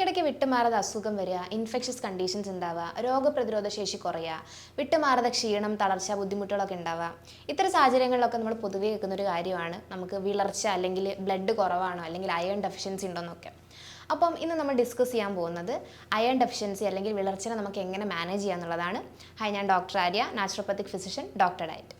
ഇടയ്ക്കിടയ്ക്ക് വിട്ടുമാറാതെ അസുഖം വരിക ഇൻഫെക്ഷസ് കണ്ടീഷൻസ് ഉണ്ടാവുക രോഗപ്രതിരോധ ശേഷി കുറയുക വിട്ടുമാറാതെ ക്ഷീണം തളർച്ച ബുദ്ധിമുട്ടുകളൊക്കെ ഉണ്ടാവുക. ഇത്തരം സാഹചര്യങ്ങളിലൊക്കെ നമ്മൾ പൊതുവെ കേൾക്കുന്ന ഒരു കാര്യമാണ്. നമുക്ക് വിളർച്ച അല്ലെങ്കിൽ ബ്ലഡ് കുറവാണോ അല്ലെങ്കിൽ അയൺ ഡെഫിഷ്യൻസി ഉണ്ടോയെന്നൊക്കെ അപ്പം ഇന്ന് നമ്മൾ ഡിസ്കസ് ചെയ്യാൻ പോകുന്നത് അയൺ ഡെഫിഷ്യൻസി അല്ലെങ്കിൽ വിളർച്ചനെ നമുക്ക് എങ്ങനെ മാനേജ് ചെയ്യാന്നുള്ളതാണ്. ഹായ് ഞാൻ doctor Arya naturopathic physician doctor diet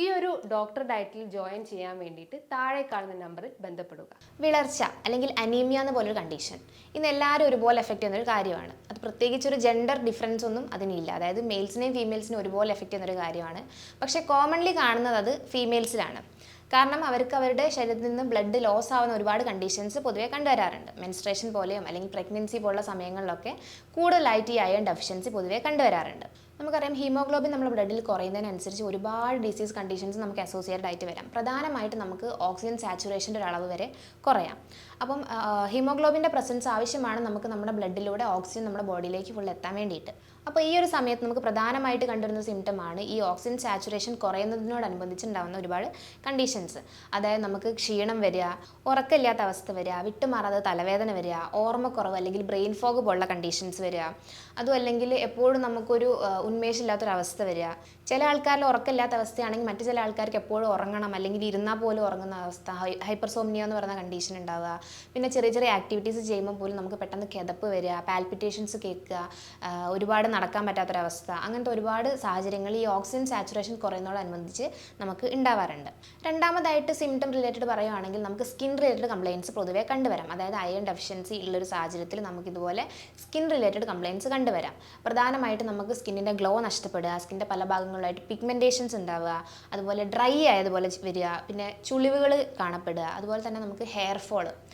ഈ ഒരു ഡോക്ടർ ഡയറ്റിൽ ജോയിൻ ചെയ്യാൻ വേണ്ടിയിട്ട് താഴെ കാണുന്ന നമ്പറിൽ ബന്ധപ്പെടുക. വിളർച്ച അല്ലെങ്കിൽ അനീമിയ എന്ന പോലൊരു കണ്ടീഷൻ ഇന്ന് എല്ലാവരും ഒരുപോലെ എഫക്റ്റ് ചെയ്യുന്ന ഒരു കാര്യമാണ്. അത് പ്രത്യേകിച്ച് ഒരു ജെൻഡർ ഡിഫറൻസ് ഒന്നും അതിനില്ല. അതായത് മെയിൽസിനെയും ഫീമെയിൽസിനെയും ഒരുപോലെ എഫക്റ്റ് ചെയ്യുന്ന ഒരു കാര്യമാണ്. പക്ഷേ കോമൺലി കാണുന്നത് അത് ഫീമെയിൽസിലാണ് കാരണം അവർക്ക് അവരുടെ ശരീരത്തിൽ നിന്ന് ബ്ലഡ് ലോസ് ആവുന്ന ഒരുപാട് കണ്ടീഷൻസ് പൊതുവേ കണ്ടുവരാറുണ്ട്. മെൻസ്ട്രേഷൻ പോലെയും അല്ലെങ്കിൽ പ്രഗ്നൻസി പോലുള്ള സമയങ്ങളിലൊക്കെ കൂടുതലായിട്ട് ഈ അയൺ ഡെഫിഷ്യൻസി പൊതുവേ കണ്ടുവരാറുണ്ട്. നമുക്കറിയാം ഹീമോഗ്ലോബിൻ നമ്മുടെ ബ്ലഡിൽ കുറയുന്നതിനനുസരിച്ച് ഒരുപാട് ഡിസീസ് കണ്ടീഷൻസ് നമുക്ക് അസോസിയേറ്റഡ് ആയിട്ട് വരാം. പ്രധാനമായിട്ട് നമുക്ക് ഓക്സിജൻ സാച്ചുറേഷന്റെ ഒരു അളവ് വരെ കുറയാം. അപ്പം ഹീമോഗ്ലോബിന്റെ പ്രസൻസ് ആവശ്യമാണ് നമുക്ക് നമ്മുടെ ബ്ലഡിലൂടെ ഓക്സിജൻ നമ്മുടെ ബോഡിയിലേക്ക് ഫുൾ എത്താൻ വേണ്ടിയിട്ട്. അപ്പോൾ ഈ ഒരു സമയത്ത് നമുക്ക് പ്രധാനമായിട്ട് കണ്ടുവരുന്ന സിംറ്റമാണ് ഈ ഓക്സിജൻ സാച്ചുറേഷൻ കുറയുന്നതിനോടനുബന്ധിച്ചുണ്ടാകുന്ന ഒരുപാട് കണ്ടീഷൻസ് അതായത് നമുക്ക് ക്ഷീണം വരിക ഉറക്കമില്ലാത്ത അവസ്ഥ വരിക വിട്ടുമാറാതെ തലവേദന വരിക ഓർമ്മക്കുറവ് അല്ലെങ്കിൽ ബ്രെയിൻ ഫോഗ് പോലുള്ള കണ്ടീഷൻസ് വരിക. അതും അല്ലെങ്കിൽ എപ്പോഴും നമുക്കൊരു ഉന്മേഷമില്ലാത്തൊരവസ്ഥ വരിക. ചില ആൾക്കാരിൽ ഉറക്കമില്ലാത്ത അവസ്ഥയാണെങ്കിൽ മറ്റു ചില ആൾക്കാർക്ക് എപ്പോഴും ഉറങ്ങണം അല്ലെങ്കിൽ ഇരുന്നാൽ പോലും ഉറങ്ങുന്ന അവസ്ഥ ഹൈപ്പർസോമിനിയ എന്ന് പറയുന്ന കണ്ടീഷൻ ഉണ്ടാവുക. പിന്നെ ചെറിയ ചെറിയ ആക്ടിവിറ്റീസ് ചെയ്യുമ്പോൾ പോലും നമുക്ക് പെട്ടെന്ന് കിതപ്പ് വരിക പാൽപിറ്റേഷൻസ് കേൾക്കുക ഒരുപാട് നടക്കാൻ പറ്റാത്തൊരവസ്ഥ അങ്ങനത്തെ ഒരുപാട് സാഹചര്യങ്ങൾ ഈ ഓക്സിജൻ സാച്ചുറേഷൻ കുറയുന്നതോടനുബന്ധിച്ച് നമുക്ക് ഉണ്ടാവാറുണ്ട്. രണ്ടാമതായിട്ട് സിംറ്റം റിലേറ്റഡ് പറയുകയാണെങ്കിൽ നമുക്ക് സ്കിൻ റിലേറ്റഡ് കംപ്ലയിൻസ് പൊതുവേ കണ്ടുവരാം. അതായത് അയൺ ഡെഫിഷ്യൻസി ഉള്ളൊരു സാഹചര്യത്തിൽ നമുക്കിതുപോലെ സ്കിൻ റിലേറ്റഡ് കംപ്ലയിൻസ് കണ്ടുവരാം. പ്രധാനമായിട്ട് നമുക്ക് സ്കിന്നിന്റെ ഗ്ലോ നഷ്ടപ്പെടുക സ്കിന്റെ പല ഭാഗങ്ങളിലായിട്ട് പിഗ്മെന്റേഷൻസ് ഉണ്ടാവുക അതുപോലെ ഡ്രൈ ആയതുപോലെ വരിക പിന്നെ ചുളിവുകൾ കാണപ്പെടുക അതുപോലെ തന്നെ നമുക്ക് ഹെയർ ഫോൾ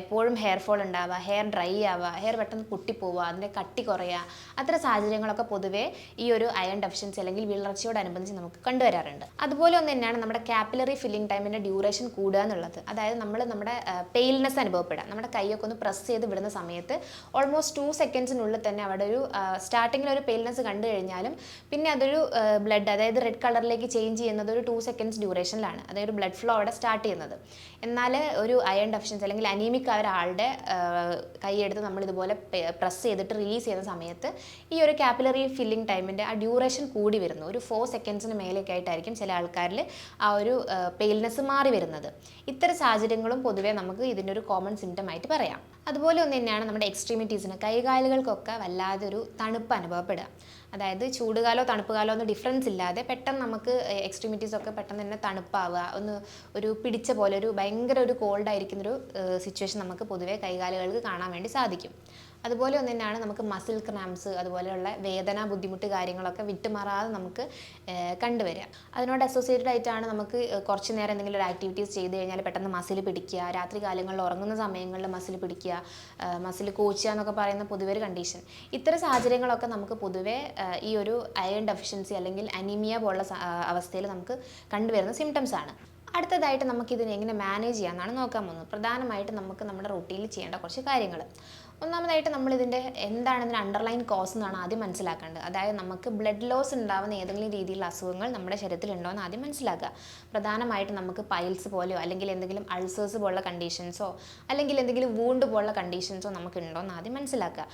എപ്പോഴും ഹെയർ ഫോൾ ഉണ്ടാവുക ഹെയർ ഡ്രൈ ആവുക ഹെയർ പെട്ടെന്ന് പൊട്ടിപ്പോവുക അതിന്റെ കട്ടി കുറയുക അത്തരം സാഹചര്യങ്ങളൊക്കെ പൊതുവേ ഈ ഒരു അയൺ ഡെഫിഷ്യൻസി അല്ലെങ്കിൽ വിളർച്ചയോടനുബന്ധിച്ച് നമുക്ക് കണ്ടുവരാറുണ്ട്. അതുപോലെ ഒന്ന് തന്നെയാണ് നമ്മുടെ കാപ്പിലറി ഫില്ലിംഗ് ടൈമിന്റെ ഡ്യൂറേഷൻ കൂടുക എന്നുള്ളത്. അതായത് നമ്മൾ നമ്മുടെ പെയിൽനെസ് അനുഭവപ്പെടുക. നമ്മുടെ കൈയൊക്കെ ഒന്ന് പ്രസ് ചെയ്ത് വിടുന്ന സമയത്ത് ഓൾമോസ്റ്റ് ടു സെക്കൻഡ്സിനുള്ളിൽ തന്നെ അവിടെ ഒരു സ്റ്റാർട്ടിങ്ങിൽ ഒരു പെയിൽനെസ് കണ്ടു കഴിഞ്ഞാലും പിന്നെ അതൊരു ബ്ലഡ് അതായത് റെഡ് കളറിലേക്ക് ചേഞ്ച് ചെയ്യുന്നത് ഒരു ടു സെക്കൻഡ്സ് ഡ്യൂറേഷനിലാണ് അതായത് ബ്ലഡ് ഫ്ലോ അവിടെ സ്റ്റാർട്ട് ചെയ്യുന്നത്. എന്നാൽ ഒരു അയൺ ഡെഫിഷ്യൻസി അല്ലെങ്കിൽ അനീമിക് ആയ ഒരാളുടെ കൈയെടുത്ത് നമ്മൾ ഇതുപോലെ പ്രസ് ചെയ്തിട്ട് റിലീസ് ചെയ്യുന്ന സമയത്ത് ഈ ഒരു കാപ്പിലറി ഫില്ലിംഗ് ടൈമിന്റെ ആ ഡ്യൂറേഷൻ കൂടി വരുന്നു. ഒരു ഫോർ സെക്കൻഡ്സിന് മേലെയൊക്കെ ആയിട്ടായിരിക്കും ചില ആൾക്കാരിൽ ആ ഒരു പെയിൽനെസ് മാറി വരുന്നത്. ഇത്തരം സാഹചര്യങ്ങളും പൊതുവേ നമുക്ക് ഇതിന്റെ ഒരു കോമൺ സിംറ്റം ആയിട്ട് പറയാം. അതുപോലെ ഒന്ന് തന്നെയാണ് നമ്മുടെ എക്സ്ട്രീമിറ്റീസിന് കൈകാലുകൾക്കൊക്കെ വല്ലാതൊരു തണുപ്പ് അനുഭവപ്പെടുക. അതായത് ചൂടുകാലോ തണുപ്പുകാലോ ഒന്നും ഡിഫറൻസ് ഇല്ലാതെ പെട്ടെന്ന് നമുക്ക് എക്സ്ട്രീമിറ്റീസ് ഒക്കെ പെട്ടെന്ന് തന്നെ തണുപ്പാവുക. ഒന്ന് ഒരു പിടിച്ച പോലെ ഒരു ഭയങ്കര ഒരു കോൾഡ് ആയിരിക്കുന്നൊരു സിറ്റുവേഷൻ നമുക്ക് പൊതുവേ കൈകാലുകൾക്ക് കാണാൻ വേണ്ടി സാധിക്കും. അതുപോലെ ഒന്ന് തന്നെയാണ് നമുക്ക് മസിൽ ക്രാംസ് അതുപോലെയുള്ള വേദന ബുദ്ധിമുട്ട് കാര്യങ്ങളൊക്കെ വിട്ടുമാറാതെ നമുക്ക് കണ്ടുവരിക. അതിനോട് അസോസിയേറ്റഡ് ആയിട്ടാണ് നമുക്ക് കുറച്ച് നേരം എന്തെങ്കിലും ഒരു ആക്ടിവിറ്റീസ് ചെയ്ത് കഴിഞ്ഞാൽ പെട്ടെന്ന് മസിൽ പിടിക്കുക രാത്രി കാലങ്ങളിൽ ഉറങ്ങുന്ന സമയങ്ങളിൽ മസിൽ പിടിക്കുക മസിൽ കോച്ചുക എന്നൊക്കെ പറയുന്ന പൊതുവെ ഒരു കണ്ടീഷൻ ഇത്തരം സാഹചര്യങ്ങളൊക്കെ നമുക്ക് പൊതുവെ ഈ ഒരു അയൺ ഡെഫിഷ്യൻസി അല്ലെങ്കിൽ അനീമിയ പോലുള്ള അവസ്ഥയിൽ നമുക്ക് കണ്ടുവരുന്ന സിംറ്റംസ് ആണ്. അടുത്തതായിട്ട് നമുക്ക് ഇതിനെ എങ്ങനെ മാനേജ് ചെയ്യാമെന്നാണ് നോക്കാൻ പോകുന്നത്. പ്രധാനമായിട്ട് നമുക്ക് നമ്മുടെ റൊട്ടീനിൽ ചെയ്യേണ്ട കുറച്ച് കാര്യങ്ങൾ ഒന്നാമതായിട്ട് നമ്മൾ ഇതിന്റെ എന്താണ് ഇതിന്റെ അണ്ടർലൈൻ കോസ് എന്നാണ് ആദ്യം മനസ്സിലാക്കേണ്ടത്. അതായത് നമുക്ക് ബ്ലഡ് ലോസ് ഉണ്ടാവുന്ന ഏതെങ്കിലും രീതിയിലുള്ള അസുഖങ്ങൾ നമ്മുടെ ശരീരത്തിൽ ഉണ്ടോ എന്ന് ആദ്യം മനസ്സിലാക്കുക. പ്രധാനമായിട്ട് നമുക്ക് പൈൽസ് പോലെയോ അല്ലെങ്കിൽ എന്തെങ്കിലും അൾസേഴ്സ് പോലുള്ള കണ്ടീഷൻസോ അല്ലെങ്കിൽ എന്തെങ്കിലും വൂണ്ട് പോലുള്ള കണ്ടീഷൻസോ നമുക്ക് ഉണ്ടോ എന്ന് ആദ്യം മനസ്സിലാക്കുക.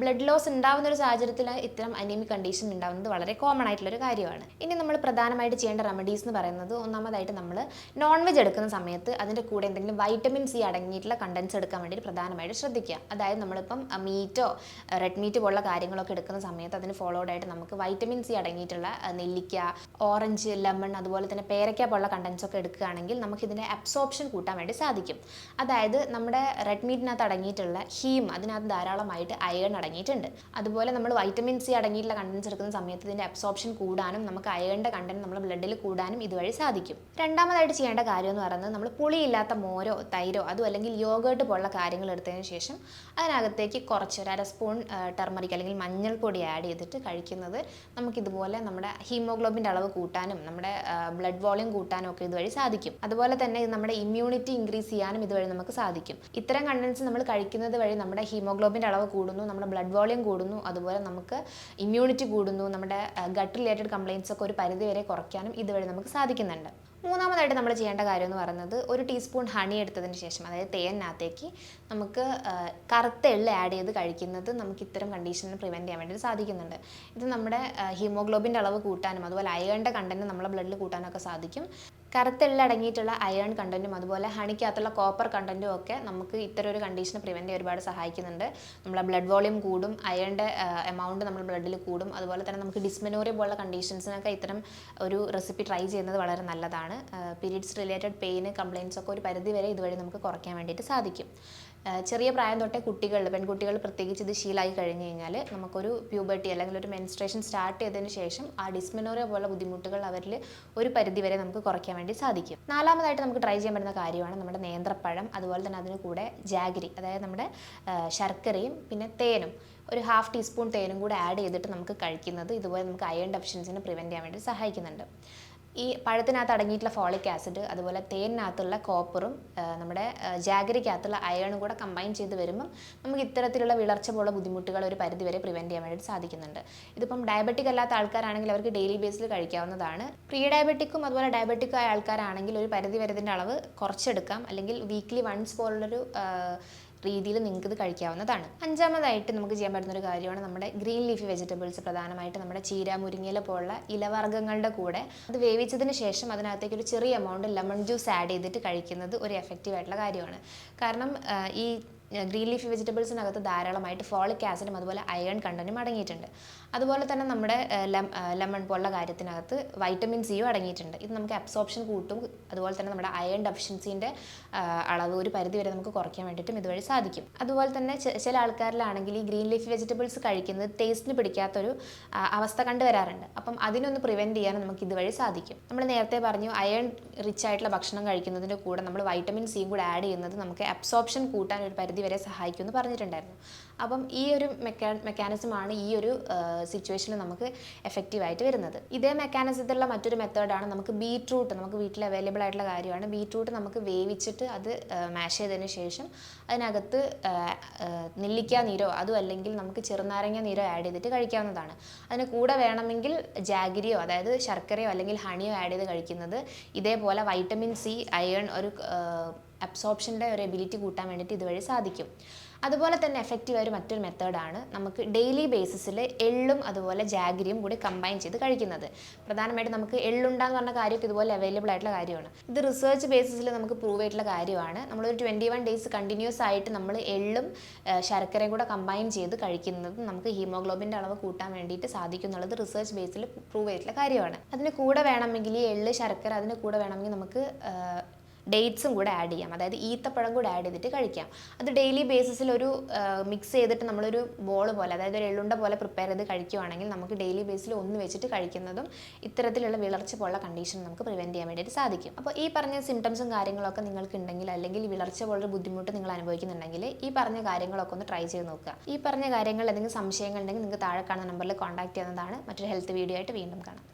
ബ്ലഡ് ലോസ് ഉണ്ടാവുന്ന ഒരു സാഹചര്യത്തിൽ ഇത്തരം അനീമിക് കണ്ടീഷൻ ഉണ്ടാവുന്നത് വളരെ കോമൺ ആയിട്ടുള്ളൊരു കാര്യമാണ്. ഇനി നമ്മൾ പ്രധാനമായിട്ട് ചെയ്യേണ്ട റെമഡീസ് എന്ന് പറയുന്നത് ഒന്നാമതായിട്ട് നമ്മൾ നോൺ വെജ് എടുക്കുന്ന സമയത്ത് അതിന്റെ കൂടെ എന്തെങ്കിലും വൈറ്റമിൻ സി അടങ്ങിയിട്ടുള്ള കണ്ടൻസ് എടുക്കാൻ വേണ്ടി പ്രധാനമായിട്ട് ശ്രദ്ധിക്കുക. അതായത് നമ്മളിപ്പം മീറ്റോ റെഡ് മീറ്റ് പോലുള്ള കാര്യങ്ങളൊക്കെ എടുക്കുന്ന സമയത്ത് അതിന് ഫോളോഡ് ആയിട്ട് നമുക്ക് വൈറ്റമിൻ സി അടങ്ങിയിട്ടുള്ള നെല്ലിക്ക ഓറഞ്ച് ലെമൺ അതുപോലെ തന്നെ പേരയ്ക്ക പോലുള്ള കണ്ടൻസ് ഒക്കെ എടുക്കുകയാണെങ്കിൽ നമുക്ക് ഇതിന്റെ അബ്സോർപ്ഷൻ കൂട്ടാൻ വേണ്ടി സാധിക്കും. അതായത് നമ്മുടെ റെഡ് മീറ്റിനകത്ത് അടങ്ങിയിട്ടുള്ള ഹീം അതിനകത്ത് ധാരാളമായിട്ട് അയൺ അടങ്ങിയിട്ടുണ്ട്. അതുപോലെ നമ്മൾ വൈറ്റമിൻ സി അടങ്ങിയിട്ടുള്ള കണ്ടൻസ് എടുക്കുന്ന സമയത്ത് ഇതിന്റെ അബ്സോർപ്ഷൻ കൂടാനും നമുക്ക് അയണിന്റെ കണ്ടന്റ് നമ്മുടെ ബ്ലഡിൽ കൂടാനും ഇതുവഴി സാധിക്കും. രണ്ടാമതായിട്ട് ചെയ്യേണ്ട കാര്യം എന്ന് പറയുന്നത് നമ്മൾ പുളിയില്ലാത്ത മോരോ തൈരോ അതും അല്ലെങ്കിൽ യോഗേർട്ട് പോലുള്ള കാര്യങ്ങൾ എടുത്തതിന് ശേഷം അതിനകത്ത് അതിനകത്തേക്ക് കുറച്ച് ഒരു അര സ്പൂൺ ടെർമറിക് അല്ലെങ്കിൽ മഞ്ഞൾപ്പൊടി ആഡ് ചെയ്തിട്ട് കഴിക്കുന്നത് നമുക്കിതുപോലെ നമ്മുടെ ഹീമോഗ്ലോബിന്റെ അളവ് കൂട്ടാനും നമ്മുടെ ബ്ലഡ് വോളിയം കൂട്ടാനും ഒക്കെ ഇതുവഴി സാധിക്കും. അതുപോലെ തന്നെ നമ്മുടെ ഇമ്മ്യൂണിറ്റി ഇൻക്രീസ് ചെയ്യാനും ഇതുവഴി നമുക്ക് സാധിക്കും. ഇത്തരം കണ്ടൻസ് നമ്മൾ കഴിക്കുന്നത് വഴി നമ്മുടെ ഹീമോഗ്ലോബിന്റെ അളവ് കൂടുന്നു നമ്മുടെ ബ്ലഡ് വോളിയം കൂടുന്നു അതുപോലെ നമുക്ക് ഇമ്മ്യൂണിറ്റി കൂടുന്നു നമ്മുടെ ഗട്ട് റിലേറ്റഡ് കംപ്ലയിൻസ് ഒക്കെ ഒരു പരിധി വരെ കുറയ്ക്കാനും ഇതുവഴി നമുക്ക് സാധിക്കുന്നുണ്ട്. മൂന്നാമതായിട്ട് നമ്മൾ ചെയ്യേണ്ട കാര്യം എന്ന് പറയുന്നത് ഒരു ടീസ്പൂൺ ഹണി എടുത്തതിന് ശേഷം അതായത് തേനിനകത്തേക്ക് നമുക്ക് കറുത്ത എള്ള് ആഡ് ചെയ്ത് കഴിക്കുന്നത് നമുക്ക് ഇത്തരം കണ്ടീഷനിൽ പ്രിവെന്റ് ചെയ്യാൻ വേണ്ടി സാധിക്കുന്നുണ്ട്. ഇത് നമ്മുടെ ഹീമോഗ്ലോബിന്റെ അളവ് കൂട്ടാനും അതുപോലെ അയേണിന്റെ കണ്ടന്റ് നമ്മുടെ ബ്ലഡിൽ കൂട്ടാനൊക്കെ സാധിക്കും. കറുത്ത എള്ള് അടങ്ങിയിട്ടുള്ള അയൺ കണ്ടന്റും അതുപോലെ ഹണിക്കകത്തുള്ള കോപ്പർ കണ്ടന്റും ഒക്കെ നമുക്ക് ഇത്തരം ഒരു കണ്ടീഷനെ പ്രിവെന്റ് ചെയ്യാൻ ഒരുപാട് സഹായിക്കുന്നുണ്ട്. നമ്മളെ ബ്ലഡ് വോളിയം കൂടും അയണിന്റെ എമൗണ്ട് നമ്മുടെ ബ്ലഡിൽ കൂടും. അതുപോലെ തന്നെ നമുക്ക് ഡിസ്മെനോറിയ പോലുള്ള കണ്ടീഷൻസിനൊക്കെ ഇത്തരം ഒരു റെസിപ്പി ട്രൈ ചെയ്യുന്നത് വളരെ നല്ലതാണ്. പീരീഡ്സ് റിലേറ്റഡ് പെയിൻ കംപ്ലയിൻസ് ഒക്കെ ഒരു പരിധി വരെ ഇതുവഴി നമുക്ക് കുറയ്ക്കാൻ വേണ്ടിയിട്ട് സാധിക്കും. ചെറിയ പ്രായം തൊട്ടേ കുട്ടികൾ പെൺകുട്ടികൾ പ്രത്യേകിച്ച് ഇത് ശീലമായി കഴിഞ്ഞ് കഴിഞ്ഞാൽ നമുക്കൊരു പ്യൂബർട്ടി അല്ലെങ്കിൽ ഒരു മെൻസ്ട്രേഷൻ സ്റ്റാർട്ട് ചെയ്തതിന് ശേഷം ആ ഡിസ്മെനോറിയ പോലുള്ള ബുദ്ധിമുട്ടുകൾ അവരിൽ ഒരു പരിധിവരെ നമുക്ക് കുറയ്ക്കാൻ വേണ്ടി സാധിക്കും. നാലാമതായിട്ട് നമുക്ക് ട്രൈ ചെയ്യാൻ പറ്റുന്ന കാര്യമാണ് നമ്മുടെ നേന്ത്രപ്പഴം അതുപോലെ തന്നെ അതിന് കൂടെ ജാഗിരി അതായത് നമ്മുടെ ശർക്കരയും പിന്നെ തേനും. ഒരു ഹാഫ് ടീസ്പൂൺ തേനും കൂടെ ആഡ് ചെയ്തിട്ട് നമുക്ക് കഴിക്കുന്നത് ഇതുപോലെ നമുക്ക് അയൺ ഡെഫിഷ്യൻസിനെ പ്രിവെന്റ് ചെയ്യാൻ വേണ്ടി സഹായിക്കുന്നുണ്ട്. ഈ പഴത്തിനകത്ത് അടങ്ങിയിട്ടുള്ള ഫോളിക് ആസിഡ് അതുപോലെ തേനിനകത്തുള്ള കോപ്പറും നമ്മുടെ ജാഗരിക്കകത്തുള്ള അയണും കൂടെ കമ്പൈൻ ചെയ്ത് വരുമ്പം നമുക്ക് ഇത്തരത്തിലുള്ള വിളർച്ച പോലുള്ള ബുദ്ധിമുട്ടുകൾ ഒരു പരിധി വരെ പ്രിവെന്റ് ചെയ്യാൻ വേണ്ടി സാധിക്കുന്നുണ്ട്. ഇതിപ്പം ഡയബറ്റിക് അല്ലാത്ത ആൾക്കാരാണെങ്കിൽ അവർക്ക് ഡെയിലി ബേസിൽ കഴിക്കാവുന്നതാണ്. പ്രീ ഡയബറ്റിക്കും അതുപോലെ ഡയബറ്റിക്കും ആയ ആൾക്കാരാണെങ്കിൽ ഒരു പരിധി വരെ ഇതിന്റെ അളവ് കുറച്ചെടുക്കാം. അല്ലെങ്കിൽ വീക്ക്ലി വൺസ് പോലുള്ളൊരു രീതിയിൽ നിങ്ങൾക്ക് ഇത് കഴിക്കാവുന്നതാണ്. അഞ്ചാമതായിട്ട് നമുക്ക് ചെയ്യാൻ പറ്റുന്ന ഒരു കാര്യമാണ് നമ്മുടെ ഗ്രീൻ ലീഫി വെജിറ്റബിൾസ് പ്രധാനമായിട്ട് നമ്മുടെ ചീര മുരിങ്ങയില പോലുള്ള ഇലവർഗങ്ങളുടെ കൂടെ. അത് വേവിച്ചതിന് ശേഷം അതിനകത്തേക്ക് ഒരു ചെറിയ എമൗണ്ട് ലെമൺ ജ്യൂസ് ആഡ് ചെയ്തിട്ട് കഴിക്കുന്നത് ഒരു എഫക്റ്റീവ് ആയിട്ടുള്ള കാര്യമാണ്. കാരണം ഈ ഗ്രീൻ ലീഫി വെജിറ്റബിൾസിനകത്ത് ധാരാളമായിട്ട് ഫോളിക് ആസിഡും അതുപോലെ അയൺ കണ്ടന്റും അടങ്ങിയിട്ടുണ്ട്. അതുപോലെ തന്നെ നമ്മുടെ ലെമൺ പോലുള്ള കാര്യത്തിനകത്ത് വൈറ്റമിൻ സിയും അടങ്ങിയിട്ടുണ്ട്. ഇത് നമുക്ക് അബ്സോർപ്ഷൻ കൂട്ടും. അതുപോലെ തന്നെ നമ്മുടെ അയൺ ഡെഫിഷ്യൻസിന്റെ അളവ് ഒരു പരിധി വരെ നമുക്ക് കുറയ്ക്കാൻ വേണ്ടിയിട്ടും ഇതുവഴി സാധിക്കും. അതുപോലെ തന്നെ ചില ആൾക്കാരിലാണെങ്കിൽ ഈ ഗ്രീൻ ലീഫ് വെജിറ്റബിൾസ് കഴിക്കുന്നത് ടേസ്റ്റിന് പിടിക്കാത്തൊരു അവസ്ഥ കണ്ടുവരാറുണ്ട് അപ്പം അതിനൊന്ന് പ്രിവെന്റ് ചെയ്യാൻ നമുക്ക് ഇതുവഴി സാധിക്കും. നമ്മൾ നേരത്തെ പറഞ്ഞു അയൺ റിച്ച് ആയിട്ടുള്ള ഭക്ഷണം കഴിക്കുന്നതിന്റെ കൂടെ നമ്മൾ വൈറ്റമിൻ സിയും കൂടെ ആഡ് ചെയ്യുന്നത് നമുക്ക് അബ്സോർപ്ഷൻ കൂട്ടാൻ ഒരു പരിധി വരെ സഹായിക്കുമെന്ന് പറഞ്ഞിട്ടുണ്ടായിരുന്നു. അപ്പം ഈ ഒരു മെക്കാ മെക്കാനിസമാണ് ഈ ഒരു സിറ്റുവേഷനിൽ നമുക്ക് എഫക്റ്റീവായിട്ട് വരുന്നത്. ഇതേ മെക്കാനിസത്തിലുള്ള മറ്റൊരു മെത്തേഡാണ് നമുക്ക് ബീട്രൂട്ട് നമുക്ക് വീട്ടിൽ അവൈലബിൾ ആയിട്ടുള്ള കാര്യമാണ്. ബീട്രൂട്ട് നമുക്ക് വേവിച്ചിട്ട് അത് മാഷ് ചെയ്തതിന് ശേഷം അതിനകത്ത് നെല്ലിക്ക നീരോ അതും അല്ലെങ്കിൽ നമുക്ക് ചെറുനാരങ്ങ നീരോ ആഡ് ചെയ്തിട്ട് കഴിക്കാവുന്നതാണ്. അതിന് കൂടെ വേണമെങ്കിൽ ജാഗിരിയോ അതായത് ശർക്കരയോ അല്ലെങ്കിൽ ഹണിയോ ആഡ് ചെയ്ത് കഴിക്കുന്നത് ഇതേപോലെ വൈറ്റമിൻ സി അയൺ ഒരു അബ്സോർപ്ഷന്റെ ഒരു എബിലിറ്റി കൂട്ടാൻ വേണ്ടിയിട്ട് ഇതുവഴി സാധിക്കും. അതുപോലെ തന്നെ എഫക്റ്റീവ് ഒരു മറ്റൊരു മെത്തേഡാണ് നമുക്ക് ഡെയിലി ബേസിസിൽ എള്ളും അതുപോലെ ജാഗരിയും കൂടി കമ്പൈൻ ചെയ്ത് കഴിക്കുന്നത്. പ്രധാനമായിട്ടും നമുക്ക് എള്ളുണ്ടാന്ന് പറഞ്ഞ കാര്യമൊക്കെ ഇതുപോലെ അവൈലബിൾ ആയിട്ടുള്ള കാര്യമാണ്. ഇത് റിസർച്ച് ബേസിസിൽ നമുക്ക് പ്രൂവ് ആയിട്ടുള്ള കാര്യമാണ്. നമ്മളൊരു ട്വന്റി വൺ ഡേയ്സ് കണ്ടിന്യൂസ് ആയിട്ട് നമ്മൾ എള്ളും ശർക്കരയും കൂടെ കമ്പൈൻ ചെയ്ത് കഴിക്കുന്നത് നമുക്ക് ഹീമോഗ്ലോബിന്റെ അളവ് കൂട്ടാൻ വേണ്ടിയിട്ട് സാധിക്കും എന്നുള്ളത് റിസർച്ച് ബേസിൽ പ്രൂവ് ചെയ്തിട്ടുള്ള കാര്യമാണ്. അതിന് കൂടെ വേണമെങ്കിൽ ഈ എള്ള് ശർക്കര അതിന് കൂടെ വേണമെങ്കിൽ നമുക്ക് ഡേറ്റ്സും കൂടെ ആഡ് ചെയ്യാം. അതായത് ഈത്തപ്പഴം കൂടെ ആഡ് ചെയ്തിട്ട് കഴിക്കാം. അത് ഡെയിലി ബേസിസിൽ ഒരു മിക്സ് ചെയ്തിട്ട് നമ്മളൊരു ബോൾ പോലെ അതായത് ഒരു എള്ളുണ്ട പോലെ പ്രിപ്പയർ ചെയ്ത് കഴിക്കുവാണെങ്കിൽ നമുക്ക് ഡെയിലി ബേസിൽ ഒന്ന് വെച്ചിട്ട് കഴിക്കുന്നതും ഇത്തരത്തിലുള്ള വിളർച്ച പോലുള്ള കണ്ടീഷൻ നമുക്ക് പ്രിവെന്റ് ചെയ്യാൻ വേണ്ടിയിട്ട് സാധിക്കും. അപ്പോൾ ഈ പറഞ്ഞ സിംറ്റംസും കാര്യങ്ങളൊക്കെ നിങ്ങൾക്ക് ഉണ്ടെങ്കിൽ അല്ലെങ്കിൽ വിളർച്ച പോലൊരു ബുദ്ധിമുട്ട് നിങ്ങൾ അനുഭവിക്കുന്നുണ്ടെങ്കിൽ ഈ പറഞ്ഞ കാര്യങ്ങളൊക്കെ ഒന്ന് ട്രൈ ചെയ്ത് നോക്കുക. ഈ പറഞ്ഞ കാര്യങ്ങൾ എന്തെങ്കിലും സംശയങ്ങൾ ഉണ്ടെങ്കിൽ നിങ്ങൾക്ക് താഴെ കാണുന്ന നമ്പറിൽ കോൺടാക്ട് ചെയ്യുന്നതാണ്. മറ്റൊരു ഹെൽത്ത് വീഡിയോ ആയിട്ട് വീണ്ടും കാണാം.